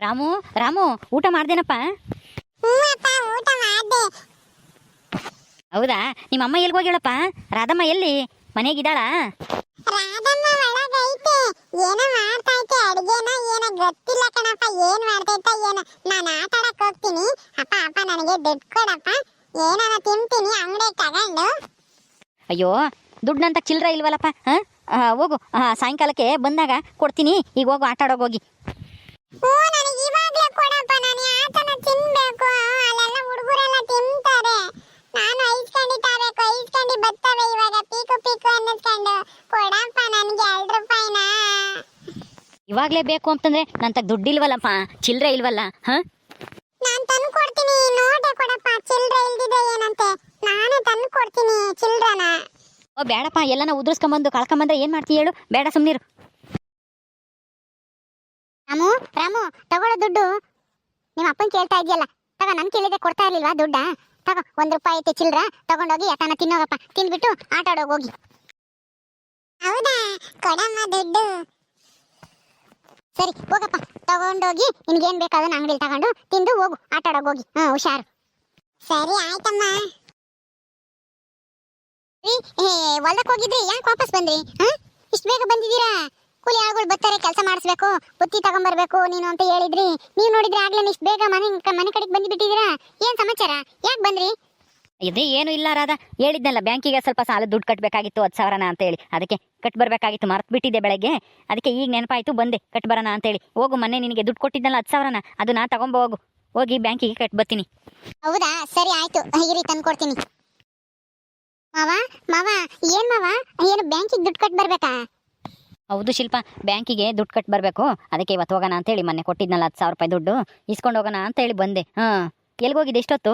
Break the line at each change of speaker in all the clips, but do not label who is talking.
ರಾಮು ರಾಮು ಊಟ ಮಾಡ್ದೇನಪ್ಪ? ಹೌದಾ? ನಿಮ್ಮ ಅಮ್ಮ ಎಲ್ಲಿ ಹೋಗ್ಯಾಳಪ್ಪ? ರಾಧಮ್ಮ ಎಲ್ಲಿ? ಮನೆಗಿದ್ದಾಳ?
ರಾಧಮ್ಮ ಒಳಗೈತೆ ಏನೋ ಮಾಡ್ತೈತೆ ಅಡ್ಗೆನ ಏನೋ ಗೊತ್ತಿಲ್ಲ ಕಣಪ್ಪ ಏನ್ ಮಾಡ್ತೈತ ಏನೋ. ನಾನು ಆಟ ಆಡಕ್ ಹೋಗ್ತೀನಿ. ಅಪ್ಪ ಅಪ್ಪ ನನಗೆ ದುಡ್ಡು ಕೊಡಪ್ಪ. ಏನಾನ ತಿಂತೀನಿ ಅಂಗಡಿ ತಗೊಂಡು.
ಅಯ್ಯೋ ದುಡ್ಡಂತ ಚಿಲ್ಲರ ಇಲ್ವಲ್ಲಪ್ಪ ಹಾಂ? ಹೋಗು. ಸಾಯಂಕಾಲಕ್ಕೆ ಬಂದಾಗ ಕೊಡ್ತೀನಿ. ಈಗ ಹೋಗು ಆಟ ಹೋಗಿ.
ಇವಾಗ್ಲೇ
ಬೇಕು ಅಂತಂದ್ರೆ ನಂತ ತಗ ದುಡ್ಡಿಲ್ವಲ್ಲಪ್ಪ. ಚಿಲ್ಲರೆ ಇಲ್ವಲ್ಲ ಹಾಂ?
ನಾನು ತಂದು ಕೊಡ್ತೀನಿ ನೋಟೆ ಕೊಡಪ್ಪ. ಚಿಲ್ಲರೆ ಇಲ್ದಿದೆ ಏನಂತೆ? ನಾನೇ ತಂದು ಕೊಡ್ತೀನಿ ಚಿಲ್ಲರನ
ಓ ಬೇಡಪ್ಪ. ಎಲ್ಲನ ಉದುರ್ಸ್ಕೊಂಬಂದು ಕಳ್ಕೊಂಬಂದ್ರೆ ಏನು ಮಾಡ್ತೀಯ ಹೇಳು? ಬೇಡ ಸುಮ್ಮನಿರು
ರಾಮು ರಾಮು ತಗೊಳ್ಳೋ ದುಡ್ಡು. ನಿಮ್ಮ ಅಪ್ಪನ್ ಕೇಳ್ತಾ ಇದೆಯಲ್ಲ ತಗ ನನ್ ಕೇಳಿದೆ ಕೊಡ್ತಾ ಇರ್ಲಿಲ್ವಾ ದುಡ್ಡ? ತಗೋ ಒಂದ್ ರೂಪಾಯಿ ಐತೆ ಚಿಲ್ರ. ತಗೊಂಡೋಗಿ ಯತನ ತಿನ್ನೋಗಪ್ಪ. ತಿಂದ್ಬಿಟ್ಟು ಆಟ ಆಡೋಗಿ ಹೋಗಿ. ಹೌದಾ? ಕೊಡಮ್ಮ ದುಡ್ಡು. ಸರಿ ಹೋಗಪ್ಪ. ತಗೊಂಡೋಗಿ ನಿನ್ಗೇನ್ ಬೇಕಾದ್ರೆ ಅಂಗಡಿಲಿ ತಗೊಂಡು ತಿಂದು ಹೋಗು. ಆಟ ಆಡೋಗಿ ಹೋಗಿ. ಹಾ ಹುಷಾರು. ಸರಿ ಆಯ್ತಮ್ಮ. ಏ ಹೋಗಿದ್ರಿ? ಯಾಕೆ ವಾಪಸ್ ಬಂದ್ರಿ? ಹಾ? ಇಷ್ಟು ಬೇಗ ಬಂದಿದ್ದೀರಾ? ಕೂಲಿ ಆಳುಗಳು ಬರ್ತಾರೆ ಕೆಲಸ ಮಾಡಿಸ್ಬೇಕು ಬುತ್ತಿ ತಗೊಂಬರ್ಬೇಕು ನೀನು ಅಂತ ಹೇಳಿದ್ರಿ. ನೀವು ನೋಡಿದ್ರೆ ಆಗ್ಲೇ ಇಷ್ಟು ಬೇಗ ಮನೆ ಮನೆ ಕಡೆಗೆ ಬಂದು ಬಿಟ್ಟಿದ್ದೀರಾ? ಏನ್ ಸಮಾಚಾರ? ಯಾಕೆ ಬಂದ್ರಿ?
ಇದು ಏನು ಇಲ್ಲ ರಾಧ. ಹೇಳಿದ್ನಲ್ಲ ಬ್ಯಾಂಕಿಗೆ ಸ್ವಲ್ಪ ಸಾಲ ದುಡ್ಡು ಕಟ್ಟಬೇಕಾಗಿತ್ತು ಹತ್ತು ಸಾವಿರನ ಅಂತ ಹೇಳಿ ಅದಕ್ಕೆ ಕಟ್ ಬರಬೇಕಾಗಿತ್ತು ಮರ್ತು ಬಿಟ್ಟಿದ್ದೆ ಬೆಳಗ್ಗೆ. ಅದಕ್ಕೆ ಈಗ ನೆನಪಾಯ್ತು ಬಂದೆ ಕಟ್ ಬರೋಣ ಅಂತೇಳಿ. ಹೋಗು ಮೊನ್ನೆ ನಿನಗೆ ದುಡ್ಡು ಕೊಟ್ಟಿದ್ದಲ್ಲ ಹತ್ತು ಸಾವಿರನ ಅದು ನಾ ತಗೊಂಬ ಹೋಗು. ಹೋಗಿ ಬ್ಯಾಂಕಿಗೆ ಕಟ್ ಬರ್ತೀನಿ.
ಹೌದಾ? ಸರಿ ಆಯ್ತು. ಇರಿ ತಂದ್ಕೊಡ್ತೀನಿ ಮಾವ ಮಾವ ಏನ್ ಮಾವ? ಏನು ಬ್ಯಾಂಕಿಗೆ ದುಡ್ಡು ಕಟ್ ಬರ್ಬೇಕಾ?
ಹೌದು ಶಿಲ್ಪ ಬ್ಯಾಂಕಿಗೆ ದುಡ್ಡು ಕಟ್ಟಿ ಬರಬೇಕು. ಅದಕ್ಕೆ ಇವತ್ತು ಹೋಗೋಣ ಅಂತೇಳಿ ಮೊನ್ನೆ ಕೊಟ್ಟಿದ್ನಲ್ಲ ಹತ್ತು ಸಾವಿರ ರೂಪಾಯಿ ದುಡ್ಡು. ಇಸ್ಕೊಂಡು ಹೋಗೋಣ ಅಂತೇಳಿ ಬಂದೆ. ಹಾಂ ಹೋಗಿದ್ದೆ ಎಷ್ಟೊತ್ತು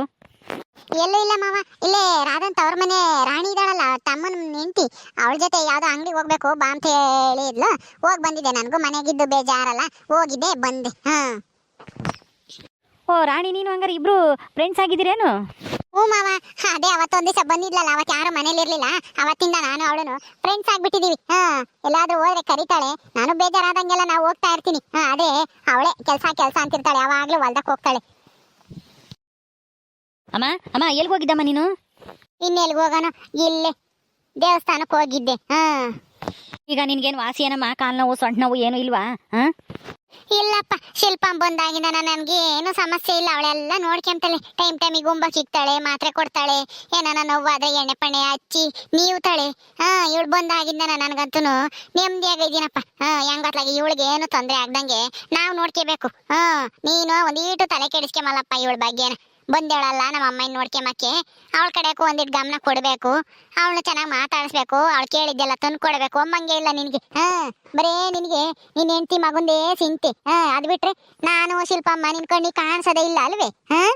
ಎಲ್ಲೂ ಇಲ್ಲ ಮಾವ. ಇಲ್ಲೇ ರಾಧಂತ ಅವ್ರ ಮನೆ ರಾಣಿ ಇದ್ದಾಳಲ್ಲ ತಮ್ಮನ ಹೆಂಡತಿ. ಅವಳ ಜೊತೆ ಯಾವ್ದೋ ಅಂಗಡಿಗೆ ಹೋಗ್ಬೇಕು ಬಾ ಅಂತ ಹೇಳಿದ್ಲು ಹೋಗಿ ಬಂದಿದ್ದೆ ನನಗೂ ಮನೆಗಿದ್ದು ಬೇಜಾರಲ್ಲ. ಹೋಗಿದ್ದೆ ಬಂದೆ. ಹಾಂ.
ಓ ರಾಣಿ ನೀನು ಹಂಗಾರೆ ಇಬ್ರು ಫ್ರೆಂಡ್ಸ್ ಆಗಿದ್ದೀರೇನು?
ಹ್ಞೂ ಮಾವ. ಅದೇ ಅವತ್ತೊಂದು ದಿವಸ ಬಂದಿದ್ಲಲ್ಲ ಅವತ್ತು ಯಾರು ಮನೇಲಿ ಇರ್ಲಿಲ್ಲ. ಅವತ್ತಿಂದ ನಾನು ಅವಳನು ಫ್ರೆಂಡ್ಸ್ ಆಗ್ಬಿಟ್ಟಿದೀವಿ. ಹಾ ಎಲ್ಲಾದ್ರೂ ಹೋದ್ರೆ ಕರಿತಾಳೆ. ನಾನು ಬೇಜಾರಾದಂಗೆಲ್ಲ ನಾವು ಹೋಗ್ತಾ ಇರ್ತೀನಿ. ಹಾ ಅದೇ ಅವಳೆ ಕೆಲಸ ಕೆಲಸ ಅಂತಿರ್ತಾಳೆ. ಯಾವಾಗ್ಲೂ ಹೊಲ್ದಕ್ ಹೋಗ್ತಾಳೆ.
ಅಮ್ಮ ಅಮ್ಮ ಎಲ್ಲಿ ಹೋಗಿದ್ದಮ್ಮ ನೀನು?
ಇನ್ನೆಲ್ಗ್ ಹೋಗೋಣ? ಇಲ್ಲೇ. ದೇವಸ್ಥಾನಕ್ಕೆ ಹೋಗಿದ್ದೆ. ಹಾ.
ಈಗ ನಿನ್ಗೇನು ವಾಸಿ ಏನಮ್ಮ? ಕಾಲು ನೋವು ಸೊಂಟ ನೋವು ಏನು ಇಲ್ವಾ? ಹಾಂ?
ಇಲ್ಲಪ್ಪ, ಶಿಲ್ಪ ಬಂದಾಗಿಂದ ನನಗೆ ಏನು ಸಮಸ್ಯೆ ಇಲ್ಲ. ಅವಳೆಲ್ಲ ನೋಡ್ಕೊಂತಾಳೆ ಟೈಮ್ ಟೈಮಿಗೆ ಗುಂಬ ಸಿಗ್ತಾಳೆ, ಮಾತ್ರೆ ಕೊಡ್ತಾಳೆ, ಏನಾನ ನೋವಾದ್ರೆ ಎಣ್ಣೆ ಪಣೆ ಹಚ್ಚಿ ನೀವುತಾಳೆ ಹಾ, ಇವಳು ಬಂದಾಗಿಂದ ನನಗಂತೂ ನೆಮ್ಮದಿಯಾಗಿದ್ದೀನಪ್ಪ ಹಾ, ಹೆಂಗತ್ಲಾಗಿ ಇವಳಿಗೆ ಏನು ತೊಂದರೆ ಆಗ್ದಂಗೆ ನಾವು ನೋಡ್ಕೋಬೇಕು. ಹಾ, ನೀನು ಒಂದೀಟು ತಲೆ ಕೆಡಿಸ್ಕೊಂಬಲ್ಲಪ್ಪ ಇವಳ ಬಗ್ಗೆನ. ಬಂದೇಳಲ್ಲ ನಮ್ಮ ಅಮ್ಮನ ನೋಡ್ಕೊಂಬಕ್ಕೆ ಅವಳ ಕಡೆಗೂ ಒಂದಿಟ್ಟು ಗಮನ ಕೊಡಬೇಕು. ಅವಳನ್ನ ಚೆನ್ನಾಗಿ ಮಾತಾಡಿಸ್ಬೇಕು. ಅವಳು ಕೇಳಿದ್ದೆಲ್ಲ ತಂದು ಕೊಡಬೇಕು ಅಮ್ಮಂಗೆ ಇಲ್ಲ ನಿನಗೆ. ಹಾ, ಬರೇ ನಿನಗೆ. ನಿನ್ನ ಹೆಂಡತಿ ಮಗುಂದೇ ಸಿಂತೆ. ಹಾ, ಅದ್ ಬಿಟ್ರೆ ನಾನು ಶಿಲ್ಪಮ್ಮ ನಿನ್ ಕಣ್ಣಿ ಕಾಣಿಸೋದೇ ಇಲ್ಲ ಅಲ್ವೇ? ಹಾ?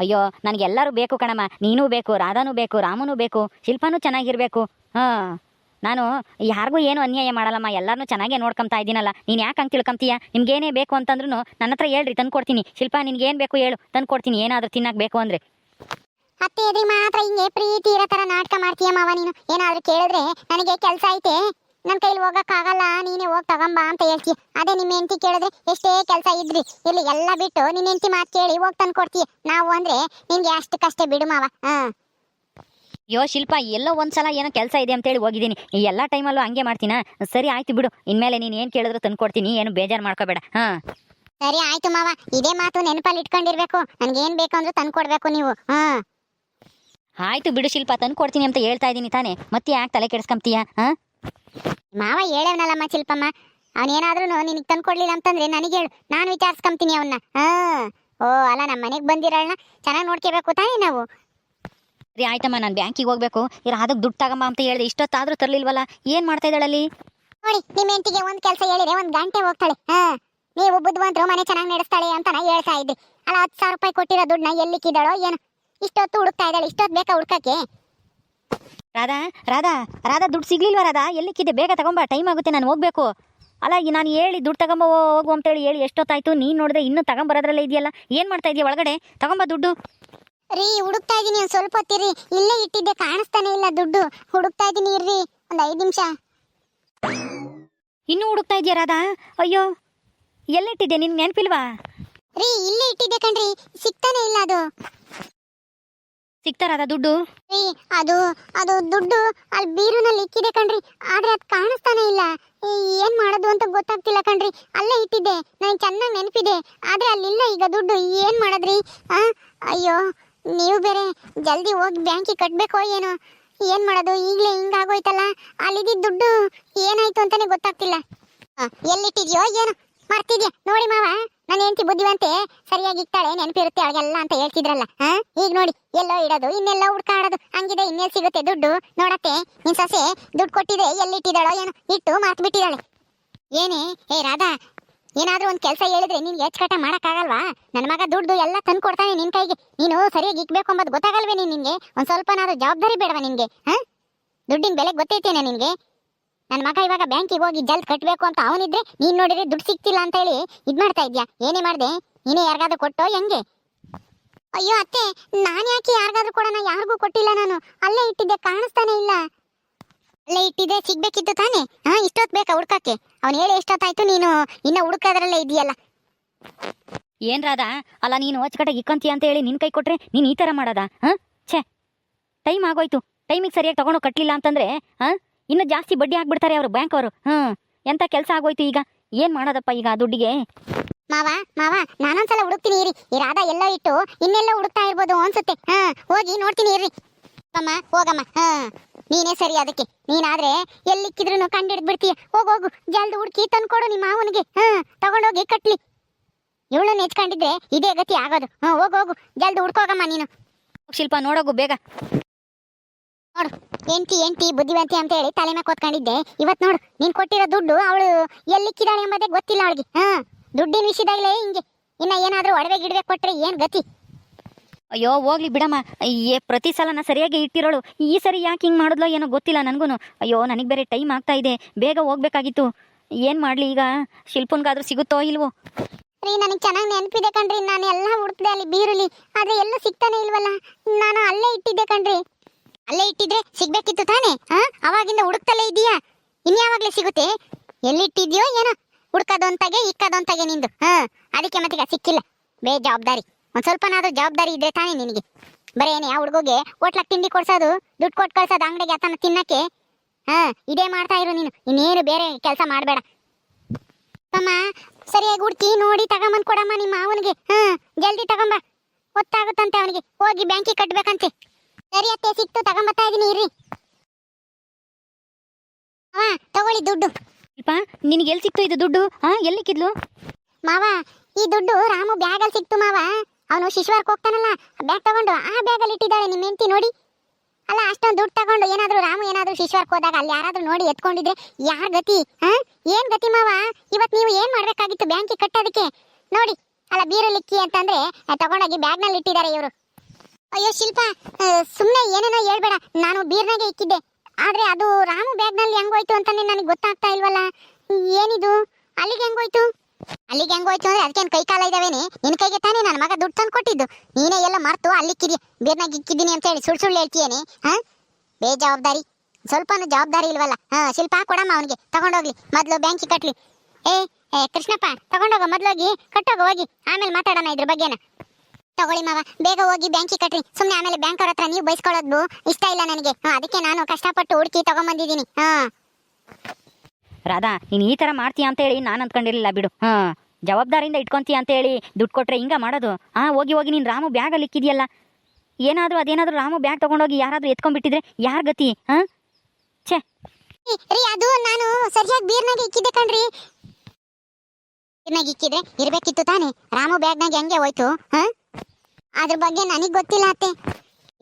ಅಯ್ಯೋ, ನನಗೆ ಎಲ್ಲರೂ ಬೇಕು ಕಣಮ್ಮ. ನೀನೂ ಬೇಕು, ರಾಧಾನೂ ಬೇಕು, ರಾಮನೂ ಬೇಕು, ಶಿಲ್ಪನೂ ಚೆನ್ನಾಗಿರ್ಬೇಕು. ಹಾಂ. ನಾನು ಯಾರಿಗೂ ಏನು ಅನ್ಯಾಯ ಮಾಡಲ್ಲಮ್ಮ ಎಲ್ಲರನ್ನೂ ಚೆನ್ನಾಗೇ ನೋಡ್ಕೊತಾ ಇದ್ದೀನಲ್ಲ. ನೀನು ಯಾಕೆ ಹಂಗೆ ತಿಳ್ಕೊಂತೀಯ? ನಿಮ್ಗೇನೇ ಬೇಕು ಅಂತಂದ್ರೂ ನನ್ನ ಹತ್ರ ಹೇಳ್ರಿ, ತಂದು ಕೊಡ್ತೀನಿ. ಶಿಲ್ಪ ನಿನ್ಗೇನು ಬೇಕು ಹೇಳು. ತಂದು ಕೊಡ್ತೀನಿ, ಏನಾದರೂ ತಿನ್ನಕ್ಕೆ ಬೇಕು ಅಂದರೆ.
ಅತ್ತೆ ಎದ್ರಿ ಮಾತ್ರ ಹಿಂಗೆ ಪ್ರೀತಿ ಇರೋ ಥರ ನಾಟಕ ಮಾಡ್ತೀಯ ಮಾವ ನೀನು. ಏನಾದರೂ ಕೇಳಿದ್ರೆ ನನಗೆ ಕೆಲಸ ಐತೆ. ನನ್ನ ಕೈಲಿ ಹೋಗೋಕ್ಕಾಗಲ್ಲ, ನೀನೇ ಹೋಗಿ ತಗೊಂಬ ಅಂತ ಹೇಳ್ತೀಯ. ಅದೇ ನಿಮ್ಮ ಹೆಂಡತಿ ಕೇಳಿದ್ರೆ ಎಷ್ಟೇ ಕೆಲಸ ಇದ್ರಿ ಇಲ್ಲಿ ಎಲ್ಲ ಬಿಟ್ಟು ನಿನ್ನ ಹೆಂಡತಿ ಮಾತು ಕೇಳಿ ಹೋಗಿ ತಂದು ಕೊಡ್ತೀಯ. ನಾವು ಅಂದರೆ ನಿನಗೆ ಅಷ್ಟಕ್ಕಷ್ಟೇ ಬಿಡು ಮಾವ. ಹಾ.
ಅಯ್ಯೋ ಶಿಲ್ಪ ಎಲ್ಲೋ ಒಂದ್ಸಲ ಏನೋ ಕೆಲಸ ಇದೆ ಅಂತೇಳಿ ಹೋಗಿದ್ದೀನಿ. ಈ ಎಲ್ಲ ಟೈಮಲ್ಲೂ ಹಂಗೆ ಮಾಡ್ತೀನಾ? ಸರಿ ಆಯ್ತು ಬಿಡು. ಇನ್ಮೇಲೆ ನೀನು ಏನು ಕೇಳಿದ್ರು ತಂದ್ಕೊಡ್ತೀನಿ ಏನು ಬೇಜಾರು ಮಾಡ್ಕೋಬೇಡ. ಹಾಂ.
ಸರಿ ಆಯ್ತು ಮಾವ. ಇದೇ ಮಾತು ನೆನಪಲ್ಲಿ ಇಟ್ಕೊಂಡಿರ್ಬೇಕು. ನನ್ಗೇನ್ ಬೇಕು ಅಂದ್ರೂ ತಂದ್ಕೊಡ್ಬೇಕು ನೀವು. ಹಾ.
ಆಯ್ತು ಬಿಡು ಶಿಲ್ಪ ತಂದ್ಕೊಡ್ತೀನಿ ಅಂತ ಹೇಳ್ತಾ ಇದ್ದೀನಿ ತಾನೇ. ಮತ್ತೆ ಯಾಕೆ ತಲೆ ಕೆಡಿಸ್ಕೊಂತೀಯ ಹಾಂ?
ಮಾವ ಹೇಳವ್ನಲ್ಲಮ್ಮ ಶಿಲ್ಪಮ್ಮ? ಅವನೇನಾದ್ರೂ ನಿನಗೆ ತಂದ್ಕೊಡ್ಲಿಲ್ಲ ಅಂತಂದ್ರೆ ನನಗೆ ಹೇಳು. ನಾನು ವಿಚಾರಿಸ್ಕೊಂತೀನಿ ಅವನ್ನ ಹಾ. ಓ ಅಲ್ಲ ನಮ್ಮ ಮನೆಗೆ ಬಂದಿರೋಣ ಚೆನ್ನಾಗಿ ನೋಡ್ಕೋಬೇಕು ತಾನೇ ನಾವು?
ಸರಿ ಆಯ್ತಮ್ಮ ನಾನು ಬ್ಯಾಂಕಿಗೆ ಹೋಗ್ಬೇಕು. ಇರ ಅದಕ್ಕೆ ದುಡ್ಡು ತಗೊಂಬ ಅಂತ ಹೇಳಿದೆ. ಇಷ್ಟೊತ್ತಾದರೂ ತರಲಿಲ್ವಲ್ಲ? ಏನು ಮಾಡ್ತಾ ಇದ್ದಾಳಲ್ಲಿ?
ನೋಡಿ ನಿಮ್ಮ ಹೆಂಡತಿಗೆ ಒಂದ್ ಕೆಲಸ ಹೇಳಿದ್ರೆ ಒಂದು ಗಂಟೆ ಹೋಗ್ತಾಳೆ. ಹಾ ನೀವು ಬುದ್ಧಿವಂತರು ಮನೆ ಚೆನ್ನಾಗಿ ನಡೆಸ್ತಾಳೆ ಅಂತ ನಾ ಹೇಳ್ತಾ ಇದ್ದೆ. ಅಲ್ಲ ಹತ್ತು ಸಾವಿರ ರೂಪಾಯಿ ಕೊಟ್ಟಿರೋ ದುಡ್ಡನ್ನ ಎಲ್ಲಿಕ್ಕಿದ್ದಾಳೋ ಏನು. ಇಷ್ಟೊತ್ತು ಹುಡುಕ್ತಾ ಇದ್ದಾಳೆ ಇಷ್ಟೊತ್ತು ಬೇಕಾ ಹುಡ್ಕಕ್ಕೆ?
ರಾಧಾ ರಾಧಾ ರಾಧಾ ದುಡ್ಡು ಸಿಗ್ಲಿಲ್ವ ರಾಧಾ? ಎಲ್ಲಿಕ್ಕಿದೆ ಬೇಗ ತಗೊಂಬ ಟೈಮ್ ಆಗುತ್ತೆ ನಾನು ಹೋಗ್ಬೇಕು. ಅಲ್ಲ ಈ ನಾನು ಹೇಳಿ ದುಡ್ಡು ತಗೊಂಬ ಹೋಗು ಅಂತೇಳಿ ಹೇಳಿ ಎಷ್ಟೊತ್ತಾಯ್ತು? ನೀನು ನೋಡಿದ್ರೆ ಇನ್ನೂ ತಗೊಂಬರೋದ್ರಲ್ಲೇ ಇದೆಯಲ್ಲ? ಏನು ಮಾಡ್ತಾ ಇದೆಯಾ ಒಳಗಡೆ? ತಗೊಂಬ ದುಡ್ಡು.
ರೀ ಹುಡುಕ್ತಾ ಇದೀನಿ ಒಂದ್ ಸ್ವಲ್ಪ ಹೊತ್ತಿರಿ. ಇಲ್ಲೇ ಇಟ್ಟಿದ್ದೆ ಕಾಣಿಸ್ತಾನೆ ಇಲ್ಲ ದುಡ್ಡು. ಹುಡುಕ್ತಾ ಇದೀನಿ ಇರ್ರಿ ಒಂದು ಐದು ನಿಮಿಷ.
ಇನ್ನೂ ಹುಡುಕ್ತಾ ಇದೆಯಾ ರಾಧಾ? ಅಯ್ಯೋ ಎಲ್ಲಿಟ್ಟಿದ್ದೆ ನಿನ್ ನೆನಪಿಲ್ವಾ?
ರೀ ಇಲ್ಲೇ ಇಟ್ಟಿದ್ದೆ ಕಣ್ರಿ ಸಿಗ್ತಾನೆ ಇಲ್ಲ ಅದು.
ಸಿಗ್ತಾರದ ದುಡ್ಡು?
ರೀ ಅದು ಅದು ದುಡ್ಡು ಅಲ್ಲಿ ಬೀರುನಲ್ಲಿ ಇಕ್ಕಿದೆ ಕಣ್ರಿ ಆದ್ರೆ ಅದು ಕಾಣಿಸ್ತಾನೆ ಇಲ್ಲ. ಈ ಏನ್ ಮಾಡೋದು ಅಂತ ಗೊತ್ತಾಗ್ತಿಲ್ಲ ಕಣ್ರಿ ಅಲ್ಲೇ ಇಟ್ಟಿದ್ದೆ ನನಗೆ ಚೆನ್ನಾಗಿ ನೆನಪಿದೆ ಆದ್ರೆ ಅಲ್ಲಿಲ್ಲ ಈಗ ದುಡ್ಡು ಏನ್ ಮಾಡದ್ರಿ? ಆ ಅಯ್ಯೋ. ನೀವು ಬೇರೆ ಜಲ್ದಿ ಹೋಗಿ ಬ್ಯಾಂಕಿಗೆ ಕಟ್ಬೇಕೋ ಏನೋ? ಏನ್ ಮಾಡೋದು? ಈಗಲೇ ಹಿಂಗಾಗೋಯ್ತಲ್ಲ ಅಲ್ಲಿದ್ದ ದುಡ್ಡು ಏನಾಯ್ತು ಅಂತಾನೆ ಗೊತ್ತಾಗ್ತಿಲ್ಲ. ಎಲ್ಲಿಟ್ಟಿದ್ಯೋ ಏನು? ಮಾಡ್ತಿದ್ಯಾ ನೋಡಿ ಮಾವ ನನ್ನ ಹೆಂಡತಿ ಬುದ್ಧಿವಂತೆ, ಸರಿಯಾಗಿ ಇಕ್ತಾಳೆ ನೆನಪಿರುತ್ತೆ ಅವಳಿಗೆಲ್ಲ ಅಂತ ಹೇಳ್ತಿದ್ರಲ್ಲ. ಹಾ, ಈಗ ನೋಡಿ, ಎಲ್ಲೋ ಇಡೋದು, ಇನ್ನೆಲ್ಲ ಹುಡ್ಕಾಡೋದು, ಹಂಗಿದೆ, ಇನ್ನೆಲ್ಲಿ ಸಿಗುತ್ತೆ ದುಡ್ಡು? ನೋಡತ್ತೆ, ನಿನ್ ಸೊಸೆ ದುಡ್ಡು ಕೊಟ್ಟಿದೆ ಎಲ್ಲಿಟ್ಟಿದ್ದಾಳೋ ಏನೋ? ಇಟ್ಟು ಮಾತು ಬಿಟ್ಟಿದ್ದಾಳೆ ಏನೇ? ಏ, ರಾಧಾ ಏನಾದ್ರೂ ಒಂದ್ ಕೆಲಸ ಹೇಳಿದ್ರೆ ನೀನ್ ಹೆಚ್ಚು ಮಾಡಕ್ಕಾಗಲ್ವಾ? ನನ್ನ ಮಗ ದುಡ್ಡು ಎಲ್ಲ ತಂದು ಕೊಡ್ತಾನೆ ನಿನ್ ಕೈಗೆ. ನೀನು ಸರಿಯಾಗಿ ಇಕ್ಬೇಕು ಅಂಬದ್ ಗೊತ್ತಾಗಲ್ವೇ ನೀನ್ ನಿನ್ಗೆ? ಒಂದ್ ಸ್ವಲ್ಪನಾದ್ರೂ ಜವಾಬ್ದಾರಿ ಬೇಡವಾ ನಿನ್ಗೆ, ಹಾ? ದುಡ್ಡಿನ ಬೆಲೆ ಗೊತ್ತೈತೇನೆ ನಿನ್ಗೆ? ನನ್ನ ಮಗ ಇವಾಗ ಬ್ಯಾಂಕಿಗೆ ಹೋಗಿ ಜಲ್ದ್ ಕಟ್ಬೇಕು ಅಂತ ಅವನಿದ್ರೆ ನೀನ್ ನೋಡಿದ್ರೆ ದುಡ್ಡು ಸಿಕ್ತಿಲ್ಲ ಅಂತ ಹೇಳಿ ಇದ್ ಮಾಡ್ತಾ ಇದ್ಯಾ? ಏನೇ ಮಾಡ್ದೆ? ನೀನೇ ಯಾರಿಗಾದ್ರೂ ಕೊಟ್ಟೋ ಹೆಂಗೆ? ಅಯ್ಯೋ ಅತ್ತೆ, ನಾನ್ ಯಾಕೆ ಯಾರಿಗಾದ್ರೂ ಕೊಡೋಣ? ಯಾರಿಗೂ ಕೊಟ್ಟಿಲ್ಲ ನಾನು. ಅಲ್ಲೇ ಇಟ್ಟಿದ್ದೆ, ಕಾಣಿಸ್ತಾನೆ ಇಲ್ಲ. ಅಲ್ಲೇ ಇಟ್ಟಿದ್ದೆ ಸಿಗ್ಬೇಕಿತ್ತು ತಾನೇ? ಹಾ ಇಷ್ಟೊತ್ ಬೇಕಾ ಹುಡ್ಕಕ್ಕೆ? ಅವ್ನು ಹೇಳಿ ಎಷ್ಟೊತ್ತಾಯ್ತು ನೀನು? ಇನ್ನ ಹುಡ್ಕದ್ರಲ್ಲೇ ಇದೆಯಲ್ಲ.
ಏನ್ ರಾಧಾ? ಅಲ್ಲ ನೀನು ಅಚ್ಚಕಟ್ಟಾಗಿ ಇಕ್ಕಂತಿ ಅಂತ ಹೇಳಿ ನಿನ್ ಕೈ ಕೊಟ್ರೆ ನೀನ್ ಈ ತರ ಮಾಡದ? ಹಾ? ಛೇ! ಟೈಮ್ ಆಗೋಯ್ತು. ಟೈಮಿಗೆ ಸರಿಯಾಗಿ ತಗೊಂಡು ಕಟ್ಲಿಲ್ಲ ಅಂತಂದ್ರೆ ಹಾ? ಇನ್ನು ಜಾಸ್ತಿ ಬಡ್ಡಿ ಹಾಕ್ಬಿಡ್ತಾರೆ ಅವರು ಬ್ಯಾಂಕ್ ಅವರು. ಹ್ಮ್ ಎಂತ ಕೆಲಸ ಆಗೋಯ್ತು ಈಗ? ಏನ್ ಮಾಡೋದಪ್ಪ ಈಗ ಆ ದುಡ್ಡಿಗೆ?
ಮಾವ ಮಾವ ನಾನೊಂದ್ಸಲ ಹುಡುಕ್ತೀನಿ ಇರಿ. ಈ ರಾಧಾ ಎಲ್ಲೋ ಇಟ್ಟು ಇನ್ನೆಲ್ಲೋ ಹುಡುಕ್ತಾ ಇರ್ಬೋದು ಅನ್ಸುತ್ತೆ. ಹಾ ಹೋಗಿ ನೋಡ್ತೀನಿ ಇರ್ರಿ. ಅಮ್ಮ ಹೋಗಮ್ಮ ಹಾ. ನೀನೇ ಸರಿ ಅದಕ್ಕೆ. ನೀನಾದ್ರೆ ಎಲ್ಲಿಕ್ಕಿದ್ರು ಕಂಡಿಡ್ದು ಬಿಡ್ತೀಯ ಹೋಗು ಹೋಗು. ಜಲ್ದಿ ಹುಡುಕಿ ತಂದ್ಕೊಡು ನಿಮ್ಮ ಮಾವನಿಗೆ. ಹಾ, ತಗೊಂಡೋಗಿ ಕಟ್ಲಿ. ಇವಳು ನೆಚ್ಕೊಂಡಿದ್ರೆ ಇದೇ ಗತಿ ಆಗೋದು. ಹೋಗು ಹೋಗು. ಜಲ್ದಿ ಹುಡ್ಕೋಗಮ್ಮ ನೀನು.
ಶಿಲ್ಪ, ನೋಡೋಗು ಬೇಗ. ನೋಡು.
ಎಂಟಿ ಎಂಟಿ ಬುದ್ಧಿವಂತಿ ಅಂತ ಹೇಳಿ ತಲೆ ಮೇಲೆ ಕೂತ್ಕೊಂಡಿದ್ದೆ. ಇವತ್ ನೋಡು, ನೀನ್ ಕೊಟ್ಟಿರೋ ದುಡ್ಡು ಅವಳು ಎಲ್ಲಿಕ್ಕಿದಾಳೆ ಎಂಬುದೇ ಗೊತ್ತಿಲ್ಲ ಅವಳಿಗೆ. ಹಾ, ದುಡ್ಡಿನ ವಿಷಯದಾಗಲೇ ಹಿಂಗೆ. ಇನ್ನ ಏನಾದ್ರೂ ಒಡವೆ ಗಿಡವೆ ಕೊಟ್ರೆ ಏನ್ ಗತಿ?
ಅಯ್ಯೋ, ಹೋಗ್ಲಿ ಬಿಡಮ್ಮ. ಏ, ಪ್ರತಿ ಸಲ ನಾ ಸರಿಯಾಗಿ ಇಟ್ಟಿರೋಳು. ಈ ಸರಿ ಯಾಕೆ ಹಿಂಗೆ ಮಾಡಿದ್ಲೋ ಏನೋ ಗೊತ್ತಿಲ್ಲ ನನಗೂ ಅಯ್ಯೋ, ನನಗೆ ಬೇರೆ ಟೈಮ್ ಆಗ್ತಾ ಇದೆ. ಬೇಗ ಹೋಗ್ಬೇಕಾಗಿತ್ತು. ಏನು ಮಾಡಲಿ ಈಗ? ಶಿಲ್ಪನ್ಗಾದ್ರೂ ಸಿಗುತ್ತೋ ಇಲ್ವೋ?
ರೀ, ನನಗೆ ಚೆನ್ನಾಗಿ ನೆನಪಿದೆ ಕಣ್ರಿ. ನಾನು ಎಲ್ಲ ಹುಡುಕ್ದೆ ಅಲ್ಲಿ ಬೀರುಲಿ. ಆದ್ರೆ ಎಲ್ಲೂ ಸಿಗ್ತಾನೆ ಇಲ್ವಲ್ಲ? ನಾನು ಅಲ್ಲೇ ಇಟ್ಟಿದ್ದೆ ಕಣ್ರಿ. ಅಲ್ಲೇ ಇಟ್ಟಿದ್ರೆ ಸಿಗ್ಬೇಕಿತ್ತು ತಾನೇ? ಹಾಂ ಅವಾಗಿಂದ ಹುಡುಕ್ತಲೇ ಇದೀಯಾ? ಇನ್ಯಾವಾಗಲೇ ಸಿಗುತ್ತೆ? ಎಲ್ಲಿಟ್ಟಿದ್ಯೋ ಏನೋ? ಹುಡ್ಕದೊಂತಾಗೆ, ಇಕ್ಕದೊಂತಾಗೆ ನಿಂದು. ಹಾ, ಅದಕ್ಕೆ ಮತ್ತೀಗ ಸಿಕ್ಕಿಲ್ಲ. ಬೇ ಜವಾಬ್ದಾರಿ ಒಂದ್ ಸ್ವಲ್ಪನಾದ್ರೂ ಜವಾಬ್ದಾರಿ ಇದ್ರೆ ತಾನೇ ನಿನಗೆ. ಬರೇನೆ ಆ ಹುಡುಗಗೆ ಹೋಟ್ಲಾಗ ತಿಂಡಿ ಕೊಡ್ಸೋದು ದುಡ್ಡು ಕೊಟ್ಟು ಕಳ್ಸೋದು ಅಂಗಡಿಗೆ ಆತನ ತಿನ್ನಕ್ಕೆ? ಹಾ ಇದೇ ಮಾಡ್ತಾ ಇರು ನೀನು. ಇನ್ನೇನು ಬೇರೆ ಕೆಲಸ ಮಾಡಬೇಡ. ಅಮ್ಮ ಸರಿಯಾಗಿ ಹುಡುಕಿ ನೋಡಿ ತಗೊಂಬಂದ್ ಕೊಡಮ್ಮ ನಿಮ್ಮ ಅವನಿಗೆ ಹಾ ಜಲ್ದಿ ತಗೊಂಬ. ಗೊತ್ತಾಗುತ್ತಂತೆ ಅವನಿಗೆ. ಹೋಗಿ ಬ್ಯಾಂಕಿಗೆ ಕಟ್ಬೇಕಂತೆ. ಸರಿ ಅತ್ತೆ ಸಿಕ್ತು ತಗೊಂಬತ್ತಾ ಇದೀನಿ ಇರ್ರಿ. ಹಾ ತಗೊಳ್ಳಿ ದುಡ್ಡು.
ಅಲ್ಪ ನಿನಗೆ ಎಲ್ಲಿ ಸಿಕ್ತು ಇದು ದುಡ್ಡು? ಹಾಂ ಎಲ್ಲಿಕ್ಕಿದ್ಲು
ಮಾವ ಈ ದುಡ್ಡು ರಾಮು ಬ್ಯಾಗಲ್ಲಿ ಸಿಕ್ತು ಮಾವ. ಅವನು ಶಿಶ್ವಾರ್ಕ್ ಹೋಗ್ತಾನಲ್ಲ ಬ್ಯಾಗ್ ತಗೊಂಡು, ಆ ಬ್ಯಾಗಲ್ಲಿ ಇಟ್ಟಿದ್ದಾಳೆ ನಿಮ್ಮ ಹೆಂಡತಿ ನೋಡಿ. ಅಲ್ಲ, ಅಷ್ಟೊಂದು ದುಡ್ಡು ತಗೊಂಡು ಏನಾದ್ರೂ ರಾಮು ಏನಾದ್ರೂ ಶಿಶ್ವಾರ್ಕ್ ಹೋದಾಗ ಅಲ್ಲಿ ಯಾರಾದ್ರೂ ನೋಡಿ ಎತ್ಕೊಂಡಿದ್ರೆ ಯಾರ್ ಗತಿ ಹಾಂ ಏನ್ ಗತಿ ಮಾವ? ಇವತ್ತು ನೀವು ಏನು ಮಾಡಬೇಕಾಗಿತ್ತು ಬ್ಯಾಂಕಿಗೆ ಕಟ್ಟೋದಕ್ಕೆ? ನೋಡಿ, ಅಲ್ಲ ಬೀರಲಿಕ್ಕಿ ಅಂತಂದ್ರೆ ತಗೊಂಡೋಗಿ ಬ್ಯಾಗ್ನಲ್ಲಿ ಇಟ್ಟಿದ್ದಾರೆ ಇವರು. ಅಯ್ಯೋ, ಶಿಲ್ಪ ಸುಮ್ಮನೆ ಏನೇನೋ ಹೇಳ್ಬೇಡ. ನಾನು ಬೀರ್ನಾಗೆ ಇಕ್ಕಿದ್ದೆ. ಆದ್ರೆ ಅದು ರಾಮು ಬ್ಯಾಗ್ನಲ್ಲಿ ಹೆಂಗೋಯ್ತು ಅಂತಾನೆ ನನಗೆ ಗೊತ್ತಾಗ್ತಾ ಇಲ್ವಲ್ಲ? ಏನಿದು? ಅಲ್ಲಿಗೆ ಹೆಂಗೋಯ್ತು? ಅಲ್ಲಿಗೆ ಹೆಂಗೋಯ್ತು ಅಂದ್ರೆ ಅದಕ್ಕೆ ಕೈ ಕಾಲ ಇದಾವೇನೆ? ನಿನ್ ಕೈಗೆ ತಾನೇ ನನ್ನ ಮಗ ದುಡ್ಡು ತಂದು ಕೊಟ್ಟಿದ್ದು. ನೀನೇ ಎಲ್ಲ ಮರ್ತು ಅಲ್ಲಿಕ್ಕಿದ್ಯ ಬೇರ್ನಾಗ ಇಕ್ಕಿದ್ದೀನಿ ಅಂತ ಹೇಳಿ ಸುಳ್ಳು ಸುಳ್ಳು ಹೇಳ್ತೀಯೇನೆ? ಹಾ? ಬೇಜವಾಬ್ದಾರಿ. ಸ್ವಲ್ಪನೂ ಜವಾಬ್ದಾರಿ ಇಲ್ವಲ್ಲ? ಹಾ, ಶಿಲ್ಪ ಕೊಡಮ್ಮ ಅವನಿಗೆ. ತಗೊಂಡೋಗ್ಲಿ, ಮೊದ್ಲು ಬ್ಯಾಂಕಿಗೆ ಕಟ್ಲಿ. ಏ ಏ, ಕೃಷ್ಣಪ್ಪ, ತಗೊಂಡೋಗ ಮೊದ್ಲೋಗಿ ಕಟ್ಟೋಗ ಹೋಗಿ, ಆಮೇಲೆ ಮಾತಾಡೋಣ ಇದ್ರ ಬಗ್ಗೆನ. ತಗೊಳ್ಳಿ ಮಾವ, ಬೇಗ ಹೋಗಿ ಬ್ಯಾಂಕಿಗೆ ಕಟ್ರಿ. ಸುಮ್ಮನೆ ಆಮೇಲೆ ಬ್ಯಾಂಕ್ ಅವ್ರ ಹತ್ರ ನೀವು ಬೈಸ್ಕೊಳ್ಳೋದು ಇಷ್ಟ ಇಲ್ಲ ನನಗೆ. ಅದಕ್ಕೆ ನಾನು ಕಷ್ಟಪಟ್ಟು ಹುಡುಕಿ ತಗೊಂಬಂದಿದ್ದೀನಿ. ಹಾ.
ರಾಧಾ, ನೀನು ಈ ಥರ ಮಾಡ್ತೀಯ ಅಂತ ಹೇಳಿ ನಾನು ಅಂದ್ಕೊಂಡಿರಲಿಲ್ಲ, ಬಿಡು. ಹಾಂ, ಜವಾಬ್ದಾರಿಯಿಂದ ಇಟ್ಕೊಂತೀಯ ಅಂತ ಹೇಳಿ ದುಡ್ಡು ಕೊಟ್ಟರೆ ಹಿಂಗ ಮಾಡೋದು? ಹಾಂ ಹೋಗಿ ಹೋಗಿ ನೀನು ರಾಮು ಬ್ಯಾಗಲ್ಲಿ ಇಕ್ಕಿದ್ಯಲ್ಲ? ಏನಾದರೂ, ಅದೇನಾದರೂ ರಾಮು ಬ್ಯಾಗ್ ತೊಗೊಂಡೋಗಿ ಯಾರಾದರೂ ಎತ್ಕೊಂಡ್ಬಿಟ್ಟಿದ್ರೆ ಯಾರ ಗತಿ, ಹಾಂ? ಛೇ.
ರೀ ಅದು ನಾನು ಸರಿಯಾಗಿ ಬೀರ್ನಾಗೆ ಇಕ್ಕಿದ್ದೆ ಕಣ್ರಿ. ಬೀರ್ನಾಗ ಇಕ್ಕಿದ್ರೆ ಇರ್ಬೇಕಿತ್ತು ತಾನೆ. ರಾಮು ಬ್ಯಾಗ್ನಾಗ ಹೆಂಗೆ ಹೋಯ್ತು, ಹಾ? ಅದ್ರ ಬಗ್ಗೆ ನನಗ್ ಗೊತ್ತಿಲ್ಲ ಅತ್ತೆ.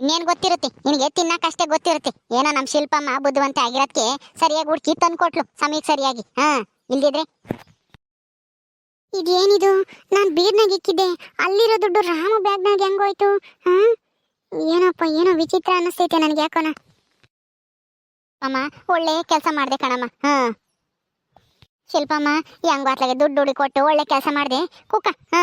ಇನ್ನೇನ್ ಗೊತ್ತಿರುತ್ತೆ? ನಿನಗೆ ತಿನ್ನಕ್ಕಷ್ಟೇ ಗೊತ್ತಿರುತ್ತೆ. ಏನೋ ನಮ್ ಶಿಲ್ಪಮ್ಮ ಬುದ್ಧಿವಂತ ಆಗಿರೋದಕ್ಕೆ ಸರಿಯಾಗಿ ಹುಡುಕಿ ತಂದ್ಕೊಟ್ಲು ಸಮಯಕ್ಕೆ ಸರಿಯಾಗಿ. ಹಾ ಇಲ್ದಿದ್ರೆ? ಇದೇನಿದು? ನಾನ್ ಬೀರ್ನಾಗ ಇಕ್ಕಿದ್ದೆ. ಅಲ್ಲಿರೋ ದುಡ್ಡು ರಾಮು ಬ್ಯಾಗ್ನಾಗ ಹೆಂಗೋಯ್ತು? ಹಾ? ಏನಪ್ಪ ಏನೋ ವಿಚಿತ್ರ ಅನ್ನಿಸ್ತೈತೆ ನನಗೆ ಯಾಕೋಣ ಅಮ್ಮ ಒಳ್ಳೆ ಕೆಲಸ ಮಾಡ್ದೆ ಕಣಮ್ಮ. ಹಾ. ಶಿಲ್ಪಮ್ಮ ಹೆಂಗ್ ಬಾತ್ಲಾಗೆ ದುಡ್ಡು ಹುಡುಕೊಟ್ಟು ಕೊಟ್ಟು ಒಳ್ಳೆ ಕೆಲಸ ಮಾಡ್ದೆ. ಕುಕ್ಕ ಹಾ.